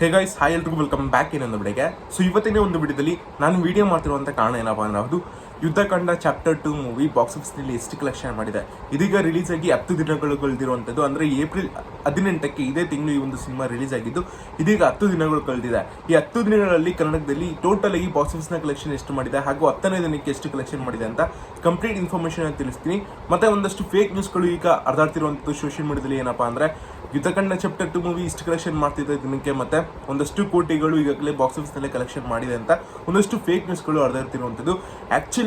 ಹೇ guys hi ಎಲ್ರಿಗೂ welcome back ಇನ್ನೊಂದು ಬಿಡಿಗೆ ಸೊ ಇವತ್ತಿನ ಒಂದು ವಿಡಿಯೋದಲ್ಲಿ ನಾನು ವಿಡಿಯೋ ಮಾಡ್ತಿರುವಂಥ ಕಾರಣ ಏನಪ್ಪ ಅಂದ್ರೆ ಅದು Yuddhakanda chapter two movie box ಆಫೀಸ್ನಲ್ಲಿ ಎಷ್ಟು ಕಲೆಕ್ಷನ್ ಮಾಡಿದೆ? ಇದೀಗ ರಿಲೀಸ್ ಆಗಿ ಹತ್ತು ದಿನಗಳು ಅಂದರೆ ಏಪ್ರಿಲ್ ಹದಿನೆಂಟಕ್ಕೆ ಇದೇ ತಿಂಗಳು ಈ ಒಂದು ಸಿನಿಮಾ ರಿಲೀಸ್ ಆಗಿದ್ದು, ಇದೀಗ ಹತ್ತು ದಿನಗಳು ಕಳೆದಿದೆ. ಈ ಹತ್ತು ದಿನಗಳಲ್ಲಿ ಕನ್ನಡದಲ್ಲಿ ಟೋಟಲ್ ಆಗಿ ಬಾಕ್ಸ್ ಆಫೀಸ್ನ ಕಲೆಕ್ಷನ್ ಎಷ್ಟು ಮಾಡಿದೆ? ಹಾಗೂ ಹತ್ತನೇ ದಿನಕ್ಕೆ ಎಷ್ಟು ಕಲೆಕ್ಷನ್ ಮಾಡಿದೆ ಅಂತ ಕಂಪ್ಲೀಟ್ ಇನ್ಫಾರ್ಮೇಷನ್ ತಿಳಿಸ್ತೀನಿ. ಮತ್ತೆ ಒಂದಷ್ಟು ಫೇಕ್ ನ್ಯೂಸ್ಗಳು ಈಗ ಹರಿದಾಡ್ತಿರುವಂಥದ್ದು ಸೋಷಿಯಲ್ ಮೀಡಿಯಾದಲ್ಲಿ ಏನಪ್ಪಾ ಅಂದ್ರೆ ಯುದ್ಧಕಂಡ ಚಾಪ್ಟರ್ ಟು ಮೂವಿ ಇಷ್ಟು ಕಲೆಕ್ಷನ್ ಮಾಡ್ತಿದ್ದ ದಿನಕ್ಕೆ ಮತ್ತೆ ಒಂದಷ್ಟು ಕೋಟಿಗಳು ಈಗಾಗಲೇ ಬಾಕ್ಸ್ ಆಫೀಸ್ನಲ್ಲೇ ಕಲೆಕ್ಷನ್ ಮಾಡಿದೆ ಅಂತ ಒಂದಷ್ಟು ಫೇಕ್ ನ್ಯೂಸ್ಗಳು ಹರಿದಾಡ್ತಿರುವಂಥದ್ದು.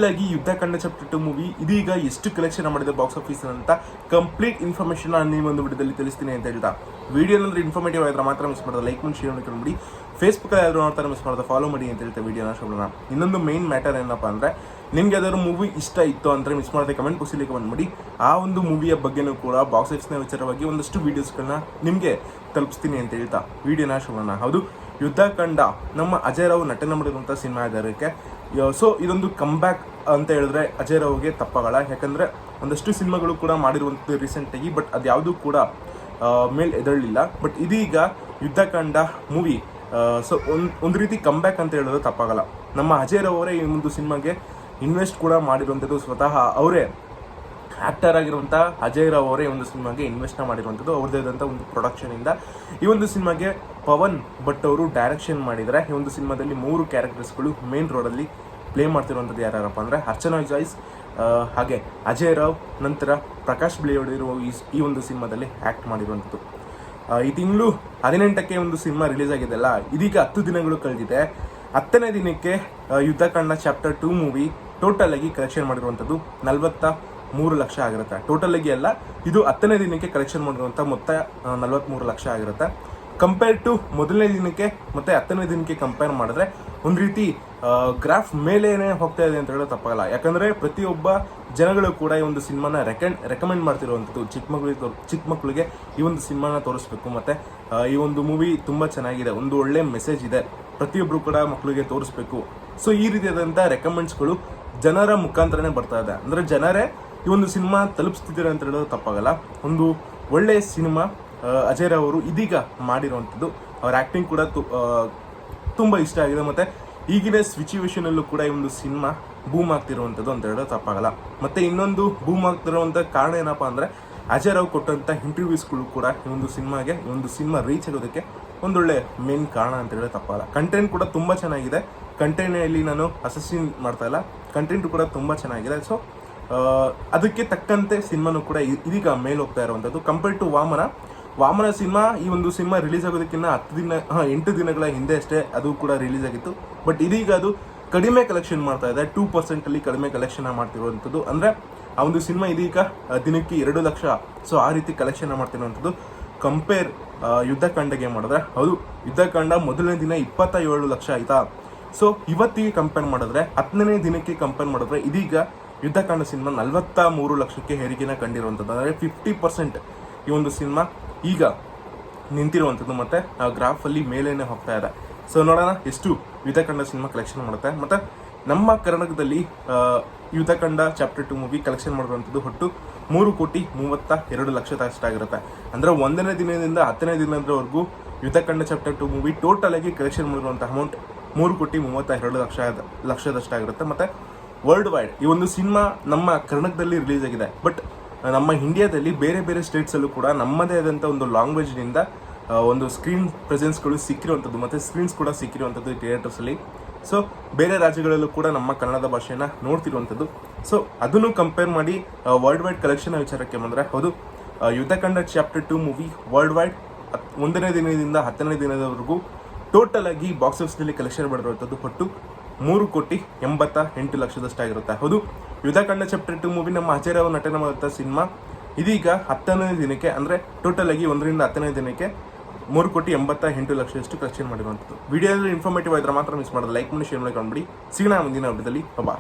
ಆಕ್ಚುಲ್ ಆಗಿ ಯುದ್ಧಕಂಡ ಚಾಪ್ಟರ್ ಟು ಮೂವಿ ಇದೀಗ ಎಷ್ಟು ಕಲೆಕ್ಷನ್ ಮಾಡಿದೆ ಬಾಕ್ಸ್ ಆಫೀಸ್ ಅಂತ ಕಂಪ್ಲೀಟ್ ಇನ್ಫಾರ್ಮೇಷನ್ ನಾನು ಈ ಒಂದು ವಿಡಿಯೋದಲ್ಲಿ ತಿಳಿಸ್ತೀನಿ ಅಂತ ಹೇಳ್ತಾ. ವಿಡಿಯೋ ಏನಾದರೂ ಇನ್ಫಾರ್ಮೇಟಿವ್ ಆಗಿದ್ರೆ ಮಾತ್ರ ಮಿಸ್ ಮಾಡೋದು. ಲೈಕ್ ಮಾಡಿ ಶೇರ್ ಮಾಡ್ಕೊಂಡ್ಬಿಡಿ ಫೇಸ್ಬುಕ್ ಯಾರು ನೋಡ್ತಾರೆ ಮಿಸ್ ಮಾಡೋದು. ಫಾಲೋ ಮಾಡಿ ಅಂತ ಹೇಳ್ತಾ ವಿಡಿಯೋನ ಶೋಭನ. ಇನ್ನೊಂದು ಮೇನ್ ಮ್ಯಾಟರ್ ಏನಪ್ಪ ಅಂದ್ರೆ, ನಿಮ್ಗೆ ಯಾವ್ದಾದ್ರು ಮೂವಿ ಇಷ್ಟ ಇತ್ತು ಅಂದ್ರೆ ಮಿಸ್ ಮಾಡದೆ ಕಮೆಂಟ್ ಬಾಕ್ಸಲ್ಲಿ ಮಾಡಿ. ಆ ಒಂದು ಮೂವಿಯ ಬಗ್ಗೆನೂ ಕೂಡ ಬಾಕ್ಸ್ ಆಫೀಸ್ನ ವಿಚಾರವಾಗಿ ಒಂದಷ್ಟು ವೀಡಿಯೋಸ್ಗಳನ್ನ ನಿಮಗೆ ತಲುಪಿಸ್ತೀನಿ ಅಂತ ಹೇಳ್ತಾ ವಿಡಿಯೋನ ಶೋಭನ. ಹೌದು, ಯುದ್ಧ ಕಂಡ ನಮ್ಮ ಅಜಯ್ ರಾವ್ ನಟನೆ ಮಾಡಿರುವಂಥ ಸಿನಿಮಾ ಇದಕ್ಕೆ ಸೊ ಇದೊಂದು ಕಂಬ್ಯಾಕ್ ಅಂತ ಹೇಳಿದ್ರೆ ಅಜಯ್ ರಾವ್ಗೆ ತಪ್ಪಾಗಲ್ಲ. ಯಾಕಂದರೆ ಒಂದಷ್ಟು ಸಿನಿಮಾಗಳು ಕೂಡ ಮಾಡಿರುವಂಥದ್ದು ರೀಸೆಂಟಾಗಿ, ಬಟ್ ಅದು ಯಾವುದೂ ಕೂಡ ಮೇಲೆ ಎದಳಲಿಲ್ಲ ಬಟ್ ಇದೀಗ ಯುದ್ಧಕಾಂಡ ಮೂವಿ ಸೊ ಒಂದು ಒಂದು ರೀತಿ ಬ್ಯಾಕ್ ಅಂತ ಹೇಳೋದು ತಪ್ಪಾಗಲ್ಲ. ನಮ್ಮ ಅಜಯ್ ರಾವ್ ಅವರೇ ಈ ಒಂದು ಸಿನಿಮಾಗೆ ಇನ್ವೆಸ್ಟ್ ಕೂಡ ಮಾಡಿರುವಂಥದ್ದು ಸ್ವತಃ ಅವರೇ. ಆ್ಯಕ್ಟರ್ ಆಗಿರುವಂಥ ಅಜಯ್ ರಾವ್ ಅವರೇ ಒಂದು ಸಿನಿಮಾಗೆ ಇನ್ವೆಸ್ಟ್ ಮಾಡಿರುವಂಥದ್ದು ಅವ್ರದ್ದೇ ಆದಂಥ ಒಂದು ಪ್ರೊಡಕ್ಷನಿಂದ ಈ ಒಂದು ಸಿನಿಮಾಗೆ ಪವನ್ ಭಟ್ ಅವರು ಡೈರೆಕ್ಷನ್ ಮಾಡಿದರೆ ಈ ಒಂದು ಸಿನಿಮಾದಲ್ಲಿ ಮೂರು ಕ್ಯಾರೆಕ್ಟರ್ಸ್ಗಳು ಮೇನ್ ರೋಡಲ್ಲಿ ಪ್ಲೇ ಮಾಡ್ತಿರುವಂಥದ್ದು ಯಾರ್ಯಾರಪ್ಪ ಅಂದರೆ ಅರ್ಚನಾ ಜಾಯ್ಸ್ ಹಾಗೆ ಅಜಯ್ ರಾವ್, ನಂತರ ಪ್ರಕಾಶ್ ಬಿಳಿಯೋಡಿ ಇರುವ ಈ ಈ ಒಂದು ಸಿನಿಮಾದಲ್ಲಿ ಆ್ಯಕ್ಟ್ ಮಾಡಿರುವಂಥದ್ದು. ಈ ತಿಂಗಳು ಹದಿನೆಂಟಕ್ಕೆ ಒಂದು ಸಿನಿಮಾ ರಿಲೀಸ್ ಆಗಿದೆಲ್ಲ ಇದೀಗ ಹತ್ತು ದಿನಗಳು ಕಳೆದಿದೆ. ಹತ್ತನೇ ದಿನಕ್ಕೆ Yuddhakanda chapter two movie total ಆಗಿ ಕಲೆಕ್ಷನ್ ಮಾಡಿರುವಂಥದ್ದು ನಲವತ್ತ ಮೂರು ಲಕ್ಷ ಆಗಿರುತ್ತೆ. ಟೋಟಲ್ ಆಗಿ ಅಲ್ಲ, ಇದು ಹತ್ತನೇ ದಿನಕ್ಕೆ ಕಲೆಕ್ಷನ್ ಮಾಡಿರುವಂಥ ಮೊತ್ತ ನಲವತ್ತ್ಮೂರು ಲಕ್ಷ ಆಗಿರುತ್ತೆ. ಕಂಪೇರ್ ಟು ಮೊದಲನೇ ದಿನಕ್ಕೆ ಮತ್ತೆ ಹತ್ತನೇ ದಿನಕ್ಕೆ ಕಂಪೇರ್ ಮಾಡಿದ್ರೆ ಒಂದು ರೀತಿ ಗ್ರಾಫ್ ಮೇಲೇನೆ ಹೋಗ್ತಾ ಇದೆ ಅಂತ ಹೇಳೋದು ತಪ್ಪಾಗಲ್ಲ ಯಾಕಂದ್ರೆ ಪ್ರತಿಯೊಬ್ಬ ಜನಗಳು ಕೂಡ ಈ ಒಂದು ಸಿನಿಮಾನ ರೆಕಮೆಂಡ್ ರೆಕಮೆಂಡ್ ಮಾಡ್ತಿರುವಂಥದ್ದು. ಚಿಕ್ಕ ಮಕ್ಕಳಿಗೆ ಚಿಕ್ಕ ಮಕ್ಕಳಿಗೆ ಈ ಒಂದು ಸಿನಿಮಾನ ತೋರಿಸ್ಬೇಕು ಮತ್ತೆ ಈ ಒಂದು ಮೂವಿ ತುಂಬಾ ಚೆನ್ನಾಗಿದೆ. ಒಂದು ಒಳ್ಳೆ ಮೆಸೇಜ್ ಇದೆ. ಪ್ರತಿಯೊಬ್ಬರು ಕೂಡ ಮಕ್ಕಳಿಗೆ ತೋರಿಸ್ಬೇಕು. ಸೊ ಈ ರೀತಿಯಾದಂಥ ರೆಕಮೆಂಡ್ಸ್ಗಳು ಜನರ ಮುಖಾಂತರನೇ ಬರ್ತಾ ಇದೆ. ಅಂದ್ರೆ ಜನರೇ ಈ ಒಂದು ಸಿನಿಮಾ ತಲುಪಿಸ್ತಿದ್ದೀರ ಅಂತ ಹೇಳೋದು ತಪ್ಪಾಗಲ್ಲ. ಒಂದು ಒಳ್ಳೆಯ ಸಿನಿಮಾ ಅಜಯ್ ರಾವ್ ಅವರು ಇದೀಗ ಮಾಡಿರುವಂಥದ್ದು. ಅವ್ರ ಆ್ಯಕ್ಟಿಂಗ್ ಕೂಡ ತುಂಬ ಇಷ್ಟ ಆಗಿದೆ. ಮತ್ತು ಈಗಿನ ಸಿಚುವೇಶನ್ ಅಲ್ಲೂ ಕೂಡ ಈ ಒಂದು ಸಿನಿಮಾ ಬೂಮ್ ಆಗ್ತಿರುವಂಥದ್ದು ಅಂತ ಹೇಳೋದು ತಪ್ಪಾಗಲ್ಲ. ಮತ್ತೆ ಇನ್ನೊಂದು ಬೂಮ್ ಆಗ್ತಿರುವಂಥ ಕಾರಣ ಏನಪ್ಪಾ ಅಂದರೆ, ಅಜಯ್ ರಾವ್ ಕೊಟ್ಟಂಥ ಇಂಟರ್ವ್ಯೂಸ್ಗಳು ಕೂಡ ಈ ಒಂದು ಸಿನಿಮಾಗೆ, ಈ ಒಂದು ಸಿನಿಮಾ ರೀಚ್ ಆಗೋದಕ್ಕೆ ಒಂದೊಳ್ಳೆ ಮೇನ್ ಕಾರಣ ಅಂತ ಹೇಳೋದು ತಪ್ಪಾಗಲ್ಲ. ಕಂಟೆಂಟ್ ಕೂಡ ತುಂಬ ಚೆನ್ನಾಗಿದೆ. ಕಂಟೆಂಟಲ್ಲಿ ನಾನು ಅಸಸ್ಸಿನ್ ಮಾಡ್ತಾ ಇಲ್ಲ. ಕಂಟೆಂಟ್ ಕೂಡ ತುಂಬ ಚೆನ್ನಾಗಿದೆ. ಸೊ ಅದಕ್ಕೆ ತಕ್ಕಂತೆ ಸಿನಿಮಾನು ಕೂಡ ಇದೀಗ ಮೇಲ್ ಹೋಗ್ತಾ ಇರುವಂಥದ್ದು. Compare to Vamana Vamana cinema ಈ ಒಂದು ಸಿನಿಮಾ ರಿಲೀಸ್ ಆಗೋದಕ್ಕಿಂತ ಹತ್ತು ದಿನ, ಹಾಂ, ಎಂಟು ದಿನಗಳ ಹಿಂದೆ ಅಷ್ಟೇ ಅದು ಕೂಡ ರಿಲೀಸ್ ಆಗಿತ್ತು. ಬಟ್ ಇದೀಗ ಅದು ಕಡಿಮೆ ಕಲೆಕ್ಷನ್ ಮಾಡ್ತಾ ಇದೆ. ಟೂ ಪರ್ಸೆಂಟಲ್ಲಿ ಕಡಿಮೆ ಕಲೆಕ್ಷನ್ ಮಾಡ್ತಿರುವಂಥದ್ದು. ಅಂದ್ರೆ ಆ ಒಂದು ಸಿನಿಮಾ ಇದೀಗ ದಿನಕ್ಕೆ ಎರಡು ಲಕ್ಷ. ಸೊ ಆ ರೀತಿ ಕಲೆಕ್ಷನ್ ಮಾಡ್ತಿರುವಂಥದ್ದು. ಕಂಪೇರ್ ಯುದ್ಧಕಾಂಡಗೆ ಮಾಡಿದ್ರೆ, ಹೌದು, ಯುದ್ಧಕಾಂಡ ಮೊದಲನೇ ದಿನ ಇಪ್ಪತ್ತ ಏಳು ಲಕ್ಷ ಆಯ್ತಾ? ಸೊ ಇವತ್ತಿಗೆ ಕಂಪೇರ್ ಮಾಡಿದ್ರೆ, ಹತ್ತನೇ ದಿನಕ್ಕೆ ಕಂಪೇರ್ ಮಾಡಿದ್ರೆ ಇದೀಗ ಯುದ್ಧಕಾಂಡ ಸಿನಿಮಾ ನಲವತ್ತ ಮೂರು ಲಕ್ಷಕ್ಕೆ ಏರಿಕೆನ ಕಂಡಿರುವಂಥದ್ದು. ಅಂದರೆ ಫಿಫ್ಟಿ ಪರ್ಸೆಂಟ್ ಈ ಒಂದು ಸಿನಿಮಾ ಈಗ ನಿಂತಿರುವಂಥದ್ದು ಮತ್ತೆ ಆ ಗ್ರಾಫ್ ಅಲ್ಲಿ ಮೇಲೇನೆ ಹೋಗ್ತಾ ಇದೆ. ಸೊ ನೋಡೋಣ ಎಷ್ಟು ಯುದ್ಧಕಂಡ ಸಿನಿಮಾ ಕಲೆಕ್ಷನ್ ಮಾಡುತ್ತೆ. ಮತ್ತೆ ನಮ್ಮ ಕರ್ನಾಟಕದಲ್ಲಿ Yuddhakanda chapter two movie collection ಮಾಡಿರುವಂಥದ್ದು ಒಟ್ಟು ಮೂರು ಕೋಟಿ ಮೂವತ್ತ ಎರಡು ಲಕ್ಷದ ಅಷ್ಟಾಗಿರುತ್ತೆ ಅಂದ್ರೆ ಒಂದನೇ ದಿನದಿಂದ ಹತ್ತನೇ ದಿನದವರೆಗೂ Yuddhakanda chapter two movie total ಆಗಿ ಕಲೆಕ್ಷನ್ ಮಾಡಿರುವಂಥ ಅಮೌಂಟ್ ಮೂರು ಕೋಟಿ ಮೂವತ್ತ ಎರಡು ಲಕ್ಷ ಲಕ್ಷದಷ್ಟಾಗಿರುತ್ತೆ ಮತ್ತೆ ವರ್ಲ್ಡ್ ವೈಡ್ ಈ ಒಂದು ಸಿನಿಮಾ ನಮ್ಮ ಕರ್ನಾಟಕದಲ್ಲಿ ರಿಲೀಸ್ ಆಗಿದೆ. ಬಟ್ ನಮ್ಮ ಇಂಡಿಯಾದಲ್ಲಿ ಬೇರೆ ಬೇರೆ ಸ್ಟೇಟ್ಸಲ್ಲೂ ಕೂಡ ನಮ್ಮದೇ ಆದಂಥ ಒಂದು ಲ್ಯಾಂಗ್ವೇಜ್ನಿಂದ ಒಂದು ಸ್ಕ್ರೀನ್ ಪ್ರೆಸೆನ್ಸ್ಗಳು ಸಿಕ್ಕಿರುವಂಥದ್ದು ಮತ್ತೆ ಸ್ಕ್ರೀನ್ಸ್ ಕೂಡ ಸಿಕ್ಕಿರುವಂಥದ್ದು ಥಿಯೇಟರ್ಸಲ್ಲಿ ಸೊ ಬೇರೆ ರಾಜ್ಯಗಳಲ್ಲೂ ಕೂಡ ನಮ್ಮ ಕನ್ನಡ ಭಾಷೆನ ನೋಡ್ತಿರುವಂಥದ್ದು ಸೊ ಅದನ್ನು ಕಂಪೇರ್ ಮಾಡಿ ವರ್ಲ್ಡ್ ವೈಡ್ ಕಲೆಕ್ಷನ್ ವಿಚಾರಕ್ಕೆ ಬಂದ್ರೆ, ಹೌದು Yuddhakanda chapter two movie worldwide ಒಂದನೇ ದಿನದಿಂದ ಹತ್ತನೇ ದಿನದವರೆಗೂ ಟೋಟಲ್ ಆಗಿ ಬಾಕ್ಸ್ ಆಫೀಸ್ನಲ್ಲಿ ಕಲೆಕ್ಷನ್ ಮಾಡಿರುವಂಥದ್ದು ಒಟ್ಟು ಮೂರು ಕೋಟಿ ಎಂಬತ್ತ ಎಂಟು ಲಕ್ಷದಷ್ಟಾಗಿರುತ್ತೆ. ಹೌದು ಯುದ್ಧಕಾಂಡ ಚಾಪ್ಟರ್ ಟು ಮೂವಿ ನಮ್ಮ ಅಜಯ್ ರಾವ್ ನಟನೆ ಮಾಡಿದ ಸಿನಿಮಾ ಇದೀಗ ಹತ್ತನೇ ದಿನಕ್ಕೆ, ಅಂದ್ರೆ ಟೋಟಲ್ ಆಗಿ ಒಂದರಿಂದ ಹತ್ತನೇ ದಿನಕ್ಕೆ ಮೂರು ಕೋಟಿ ಎಂಬತ್ತ ಎಂಟು ಲಕ್ಷದಷ್ಟು ಕಲೆಕ್ಷನ್ ಮಾಡಿರುವಂಥದ್ದು. ವಿಡಿಯೋದಲ್ಲಿ ಇನ್ಫಾರ್ಮೇಟಿವ್ ಆಗಿದ್ರೆ ಮಾತ್ರ ಮಿಸ್ ಮಾಡೋದು. ಲೈಕ್ ಮಾಡಿ ಶೇರ್ ಮಾಡಿ ಕಂಡುಬಿಡಿ ಸಿಗೋಣ ಮುಂದಿನ ಹಬ್ಬದಲ್ಲಿ ಬಾ